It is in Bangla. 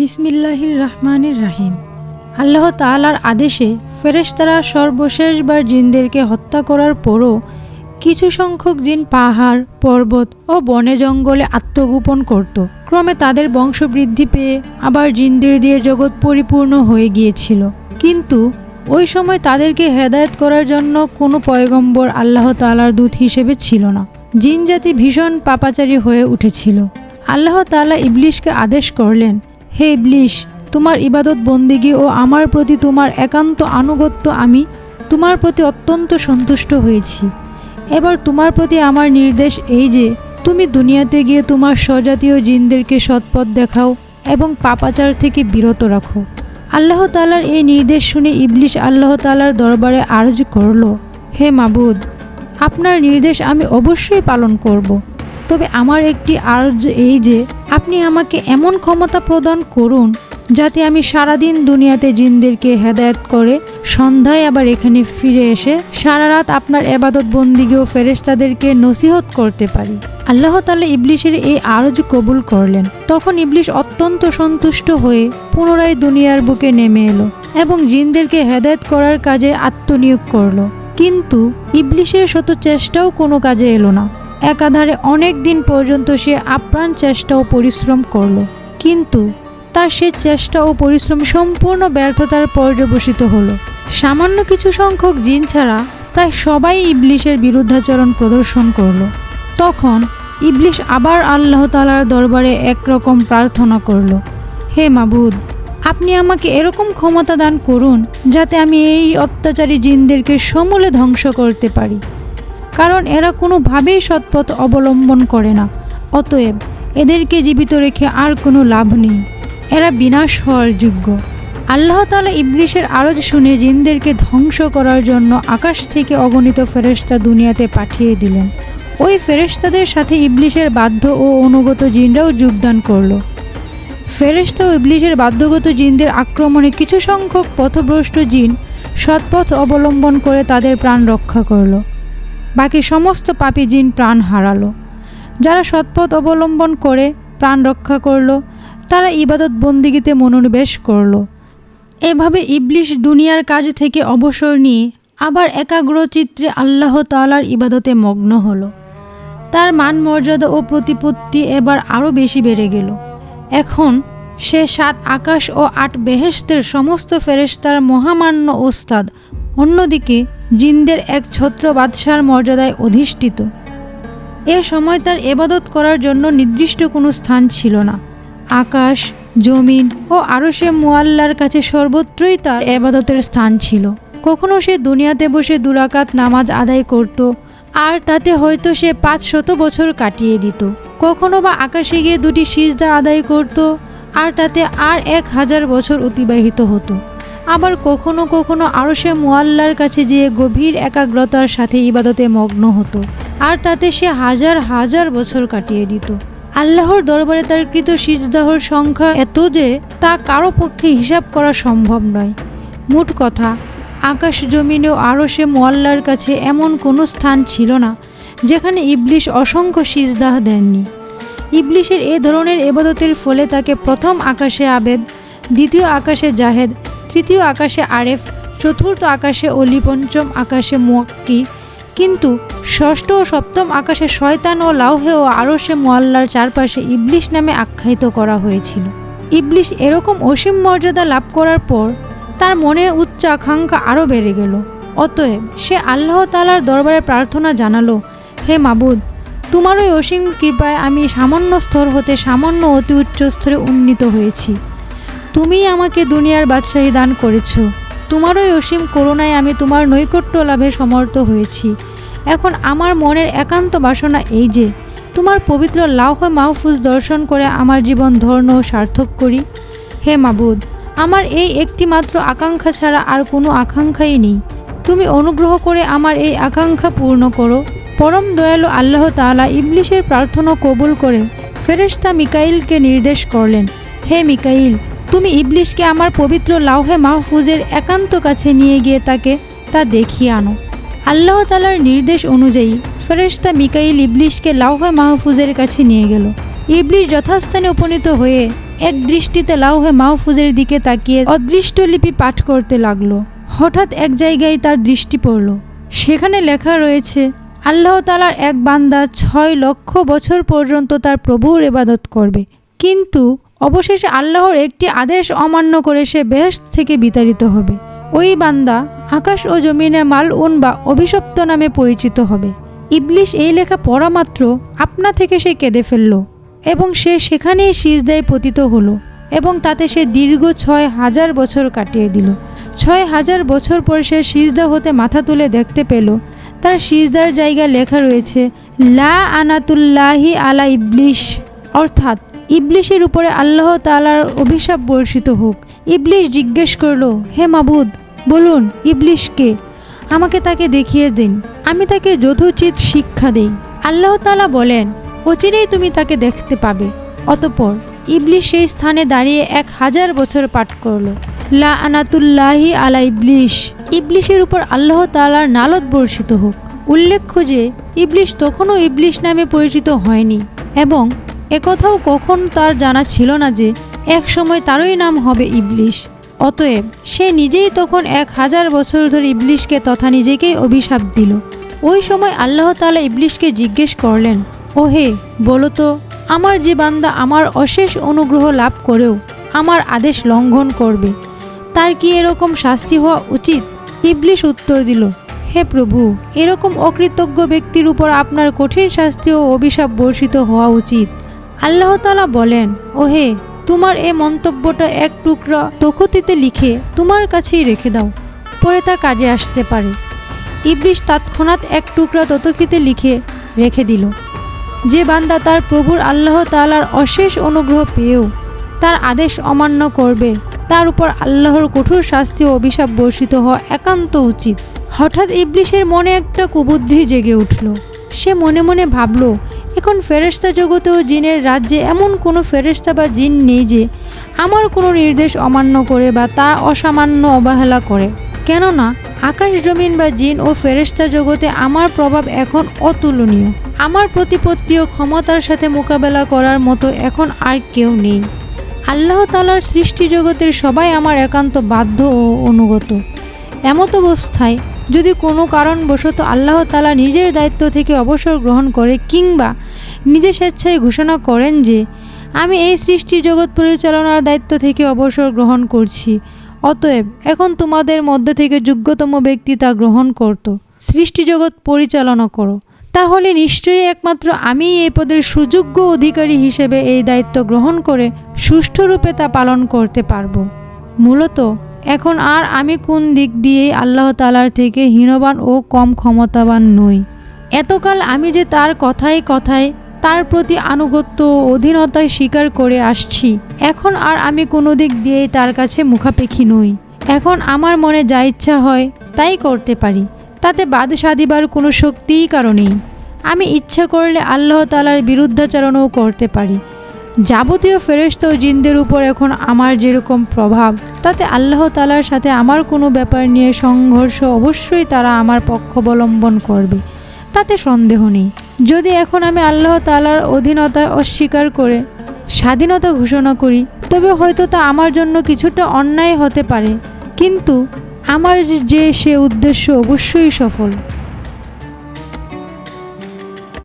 বিসমিল্লাহির রহমানির রাহিম। আল্লাহ তাআলার আদেশে ফেরেশতারা সর্বশেষবার জিনদেরকে হত্যা করার পরও কিছু সংখ্যক জিন পাহাড়, পর্বত ও বনে জঙ্গলে আত্মগোপন করত। ক্রমে তাদের বংশবৃদ্ধি পেয়ে আবার জিনদের দিয়ে জগৎ পরিপূর্ণ হয়ে গিয়েছিল। কিন্তু ওই সময় তাদেরকে হেদায়েত করার জন্য কোনো পয়গম্বর আল্লাহ তাআলার দূত হিসেবে ছিল না। জিন জাতি ভীষণ পাপাচারী হয়ে উঠেছিল। আল্লাহ তালা ইবলিশকে আদেশ করলেন হে ইবলিশ, তোমার ইবাদত বন্দিগি ও আমার প্রতি তোমার একান্ত আনুগত্য আমি, তোমার প্রতি অত্যন্ত সন্তুষ্ট হয়েছি এবার তোমার প্রতি আমার নির্দেশ এই যে, তুমি দুনিয়াতে গিয়ে তোমার স্বজাতীয় জিনদেরকে সৎপথ দেখাও এবং পাপাচার থেকে বিরত রাখো আল্লাহ তালার এই নির্দেশ শুনে ইবলিশ আল্লাহ তালার দরবারে আরজ করল, হে মাবুদ, আপনার নির্দেশ আমি অবশ্যই পালন করব। তবে আমার একটি আর্জ এই যে, আপনি আমাকে এমন ক্ষমতা প্রদান করুন যাতে আমি সারাদিন দুনিয়াতে জিনদেরকে হেদায়েত করে সন্ধ্যায় আবার এখানে ফিরে এসে সারা রাত আপনার এবাদত বন্দিগে ও ফেরেশতাদেরকে নসিহত করতে পারি। আল্লাহ তাআলা ইবলিশের এই আরজ কবুল করলেন। তখন ইবলিশ অত্যন্ত সন্তুষ্ট হয়ে পুনরায় দুনিয়ার বুকে নেমে এলো এবং জিনদেরকে হেদায়ত করার কাজে আত্মনিয়োগ করল। কিন্তু ইবলিশের শত চেষ্টাও কোনো কাজে এলো না। একাধারে অনেক দিন পর্যন্ত সে আপ্রাণ চেষ্টা ও পরিশ্রম করল। কিন্তু তার সে চেষ্টা ও পরিশ্রম সম্পূর্ণ ব্যর্থতার পর্যবসিত হলো। সামান্য কিছু সংখ্যক জিন ছাড়া প্রায় সবাই ইবলিশের বিরুদ্ধাচরণ প্রদর্শন করল। তখন ইবলিশ আবার আল্লাহ তালার দরবারে একরকম প্রার্থনা করল, হে মাবুদ, আপনি আমাকে এরকম ক্ষমতা দান করুন যাতে আমি এই অত্যাচারী জিনদেরকে সমূলে ধ্বংস করতে পারি। কারণ এরা কোনোভাবেই সৎপথ অবলম্বন করে না। অতএব এদেরকে জীবিত রেখে আর কোনো লাভ নেই। এরা বিনাশ হওয়ার যোগ্য। আল্লাহ তালা ইবলিশের আরজ শুনে জিনদেরকে ধ্বংস করার জন্য আকাশ থেকে অগণিত ফেরেশতা দুনিয়াতে পাঠিয়ে দিলেন। ওই ফেরেশতাদের সাথে ইবলিশের বাধ্য ও অনুগত জিনরাও যোগদান করল। ফেরেশতা ও ইবলিশের বাধ্যগত জিনদের আক্রমণে কিছু সংখ্যক পথভ্রষ্ট জিন সৎপথ অবলম্বন করে তাদের প্রাণ রক্ষা করল। বাকি সমস্ত পাপী জিন প্রাণ হারালো। যারা সৎপথ অবলম্বন করে প্রাণ রক্ষা করল, তারা ইবাদত বন্দিগিতে মনোনিবেশ করল। এভাবে ইবলিশ দুনিয়ার কাজ থেকে অবসর নিয়ে আবার একাগ্রচিত্রে আল্লাহ তালার ইবাদতে মগ্ন হলো। তার মান মর্যাদা ও প্রতিপত্তি এবার আরও বেশি বেড়ে গেল। এখন সে সাত আকাশ ও আট বেহেস্তের সমস্ত ফেরেশতার মহামান্য ওস্তাদ। অন্যদিকে জিনদের এক ছত্র বাদশার মর্যাদায় অধিষ্ঠিত। এ সময় তার এবাদত করার জন্য নির্দিষ্ট কোনো স্থান ছিল না। আকাশ, জমিন ও আরও সে মোয়াল্লার কাছে সর্বত্রই তার এবাদতের স্থান ছিল। কখনো সে দুনিয়াতে বসে দুরাকাত নামাজ আদায় করত, আর তাতে হয়তো সে পাঁচ শত বছর কাটিয়ে দিত। কখনো বা আকাশে গিয়ে দুটি সিজদা আদায় করত, আর তাতে আর এক হাজার বছর অতিবাহিত হতো। আবার কখনো কখনো আরও সে মোয়াল্লার কাছে যেয়ে গভীর একাগ্রতার সাথে ইবাদতে মগ্ন হতো, আর তাতে সে হাজার হাজার বছর কাটিয়ে দিত। আল্লাহর দরবারে তার কৃত সিজদাহর সংখ্যা এত যে তা কারও পক্ষে হিসাব করা সম্ভব নয়। মোট কথা, আকাশ জমিনেও আরও সে মোয়াল্লার কাছে এমন কোনো স্থান ছিল না, যেখানে ইবলিশ অসংখ্য সিজদাহ দেননি। ইবলিশের এ ধরনের এবাদতের ফলে তাকে প্রথম আকাশে আবেদ, দ্বিতীয় আকাশে জাহেদ তৃতীয় আকাশে আরেফ, চতুর্থ আকাশে অলি, পঞ্চম আকাশে মুয়াক্কি। কিন্তু ষষ্ঠ ও সপ্তম আকাশে শয়তান ও লাউহে ও আরশে মোয়াল্লার চারপাশে ইবলিশ নামে আখ্যায়িত করা হয়েছিল। ইবলিশ এরকম অসীম মর্যাদা লাভ করার পর তার মনে উচ্চ আকাঙ্ক্ষা আরও বেড়ে গেল। অতএব সে আল্লাহ তালার দরবারে প্রার্থনা জানালো, হে মাবুদ, তোমার ওই অসীম কৃপায় আমি সামান্য স্তর হতে সামান্য অতি উচ্চ স্তরে উন্নীত হয়েছি। তুমিই আমাকে দুনিয়ার বাদশাহী দান করেছ। তোমারই অসীম করুণায় আমি তোমার নৈকট্য লাভে সমর্থ হয়েছি। এখন আমার মনের একান্ত বাসনা এই যে, তোমার পবিত্র লাউহ মাহফুজ দর্শন করে আমার জীবন ধর্ণ সার্থক করি। হে মাবুদ, আমার এই একটি মাত্র আকাঙ্ক্ষা ছাড়া আর কোনো আকাঙ্ক্ষাই নেই। তুমি অনুগ্রহ করে আমার এই আকাঙ্ক্ষা পূর্ণ করো। পরম দয়ালু আল্লাহ তাআলা ইবলিশের প্রার্থনা কবুল করে ফেরেশতা মিকাইলকে নির্দেশ করলেন, হে মিকাইল তুমি ইবলিশকে আমার পবিত্র লাউহে মাহফুজের একান্ত কাছে নিয়ে গিয়ে তাকে তা দেখিয়ে আনো। আল্লাহ তালার নির্দেশ অনুযায়ী ফেরেশতা মিকাইল ইবলিশকে লাউহে মাহফুজের কাছে নিয়ে গেল। ইবলিশ যথাস্থানে উপনীত হয়ে এক দৃষ্টিতে লাউহে মাহফুজের দিকে তাকিয়ে অদৃষ্ট লিপি পাঠ করতে লাগল। হঠাৎ এক জায়গায় তার দৃষ্টি পড়ল। সেখানে লেখা রয়েছে, আল্লাহ তালার এক বান্দা ছয় লক্ষ বছর পর্যন্ত তার প্রভুর এবাদত করবে। কিন্তু অবশেষে আল্লাহর একটি আদেশ অমান্য করে সে বেহেশত থেকে বিতাড়িত হবে। ওই বান্দা আকাশ ও জমিনে মালউন বা অভিশপ্ত নামে পরিচিত হবে। ইবলিশ এই লেখা পড়া মাত্র আপনা থেকে সে কেঁদে ফেলল এবং সে সেখানেই সিজদায় পতিত হলো এবং তাতে সে দীর্ঘ ছয় হাজার বছর কাটিয়ে দিল। ছয় হাজার বছর পর সে সিজদা হতে মাথা তুলে দেখতে পেল, তার সিজদার জায়গা লেখা রয়েছে, লা আনাতুল্লাহি আলা ইবলিশ অর্থাৎ ইবলিশের উপরে আল্লাহ তালার অভিশাপ বর্ষিত হোক। ইবলিশ জিজ্ঞেস করল, হে মাবুদ, বলুন ইবলিশকে আমাকে তাকে দেখিয়ে দিন। আমি তাকে যথোচিত শিক্ষা দেই। আল্লাহ তালা বলেন, অচিরেই তুমি তাকে দেখতে পাবে। অতপর ইবলিশ সেই স্থানে দাঁড়িয়ে এক হাজার বছর পাঠ করল। লা আনাতুল্লাহি আলা ইবলিশ। ইবলিশের উপর আল্লাহ তালার নালত বর্ষিত হোক। উল্লেখ্য যে, ইবলিশ তখনও ইবলিশ নামে পরিচিত হয়নি এবং একথাও কখন তার জানা ছিল না যে এক সময় তারই নাম হবে ইবলিশ। অতএব সে নিজেই তখন এক হাজার বছর ধরে ইবলিশকে তথা নিজেকেই অভিশাপ দিল। ওই সময় আল্লাহ তাআলা ইবলিশকে জিজ্ঞেস করলেন, ওহে, বলো তো, আমার যে বান্দা আমার অশেষ অনুগ্রহ লাভ করেও আমার আদেশ লঙ্ঘন করবে, তার কি এরকম শাস্তি হওয়া উচিত? ইবলিশ উত্তর দিল, হে প্রভু, এরকম অকৃতজ্ঞ ব্যক্তির উপর আপনার কঠিন শাস্তি ও অভিশাপ বর্ষিত হওয়া উচিত। আল্লাহ তালা বলেন, ওহে, তোমার এ মন্তব্যটা এক টুকরা তখতিতে লিখে তোমার কাছেই রেখে দাও, পরে তা কাজে আসতে পারে। ইবলিশ তৎক্ষণাৎ এক টুকরা ততখিতে লিখে রেখে দিল, যে বান্দা তার প্রভুর আল্লাহ তাআলার অশেষ অনুগ্রহ পেয়েও তার আদেশ অমান্য করবে, তার উপর আল্লাহর কঠোর শাস্তি ও অভিশাপ বর্ষিত হওয়া একান্ত উচিত। হঠাৎ ইবলিশের মনে একটা কুবুদ্ধি জেগে উঠল। সে মনে মনে ভাবল এখন ফেরেশতা জগতেও জিনের রাজ্যে এমন কোনো ফেরেশতা বা জিন নেই যে আমার কোনো নির্দেশ অমান্য করে বা তা অসামান্য অবহেলা করে। কেননা, আকাশ জমিন বা জিন ও ফেরেশতা জগতে আমার প্রভাব এখন অতুলনীয়। আমার প্রতিপত্তি ও ক্ষমতার সাথে মোকাবেলা করার মতো এখন আর কেউ নেই। আল্লাহ তালার সৃষ্টি জগতের সবাই আমার একান্ত বাধ্য ও অনুগত। এমত অবস্থায় যদি কোনো কারণবশত আল্লাহ তালা নিজের দায়িত্ব থেকে অবসর গ্রহণ করে কিংবা নিজে স্বেচ্ছায় ঘোষণা করেন যে, আমি এই সৃষ্টি জগৎ পরিচালনার দায়িত্ব থেকে অবসর গ্রহণ করছি, অতএব এখন তোমাদের মধ্যে থেকে যোগ্যতম ব্যক্তি তা গ্রহণ করত। সৃষ্টি জগৎ পরিচালনা করো। তাহলে নিশ্চয়ই একমাত্র আমি এই পদের সুযোগ্য অধিকারী হিসেবে এই দায়িত্ব গ্রহণ করে সুষ্ঠুরূপে তা পালন করতে পারব। মূলত এখন আর আমি কোন দিক দিয়ে আল্লাহ তালার থেকে হীনবান ও কম ক্ষমতাবান নই। এতকাল আমি যে তার কথায় কথায় তার প্রতি আনুগত্য অধীনতায় স্বীকার করে আসছি, এখন আর আমি কোনো দিক দিয়েই তার কাছে মুখাপেক্ষী নই। এখন আমার মনে যা ইচ্ছা হয় তাই করতে পারি, তাতে বাদ সাধিবার কোনো শক্তিই কারণেই আমি ইচ্ছা করলে আল্লাহ তালার বিরুদ্ধাচরণও করতে পারি যাবতীয় ফেরেস্ত ও জিনদের উপর এখন আমার যেরকম প্রভাব, তাতে আল্লাহ তালার সাথে আমার কোনো ব্যাপার নিয়ে সংঘর্ষ অবশ্যই তারা আমার পক্ষ অবলম্বন করবে, তাতে সন্দেহ নেই। যদি এখন আমি আল্লাহ তালার অধীনতা অস্বীকার করে স্বাধীনতা ঘোষণা করি, তবে হয়তো তা আমার জন্য কিছুটা অন্যায় হতে পারে, কিন্তু আমার যে সে উদ্দেশ্য অবশ্যই সফল।